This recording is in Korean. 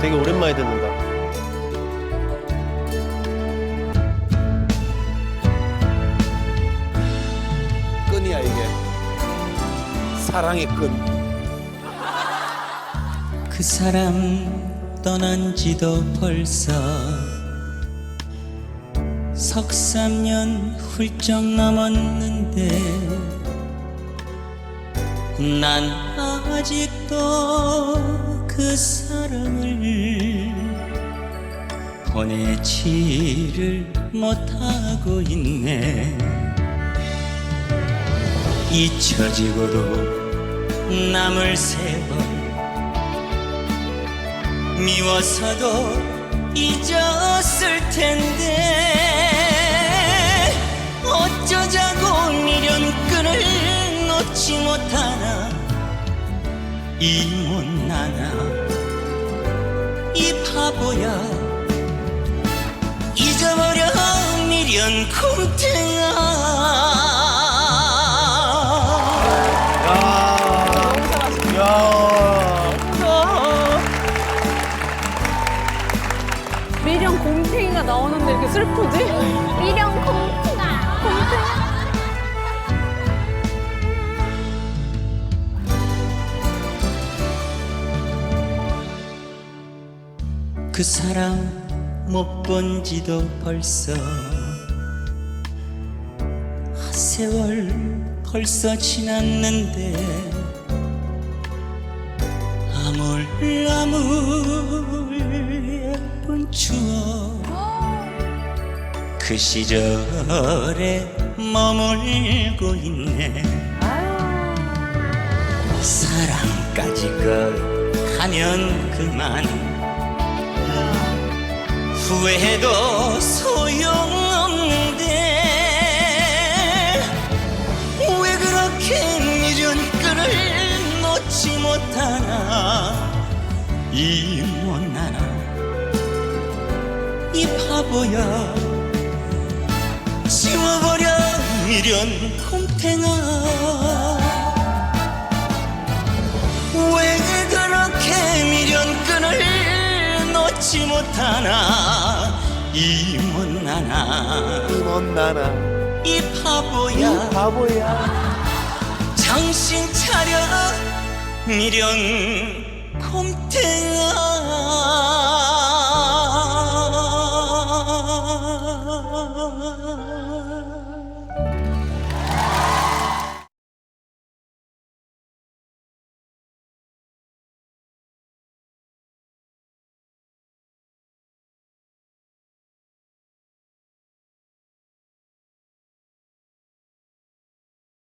되게 오랜만에 듣는다. 끈이야 이게 사랑의 끈 그 사람 떠난 지도 벌써 석삼년 훌쩍 넘었는데 난 아직도 그 사랑을 보내지를 못하고 있네. 잊혀지고도 남을 세월 미워서도 잊었을 텐데 이 못나나? 이 바보야. 잊어버려 미련 쿵탱아. 야, 미련 곰탱이가 나오는데 이렇게 슬프지? 그 사람 못 본 지도 벌써 아, 세월 벌써 지났는데 아물아물 예쁜 추억 그 시절에 머물고 있네. 사랑까지 그 하면 그만 후회해도 소용없는데 왜 그렇게 미련 끈을 놓지 못하나 이 못나나 이 바보야 지워버려 미련 곰탱아 알지 못하나 이 못나나. 이 못나나. 이 바보야. 이 바보야. 정신 차려 미련 곰탱아.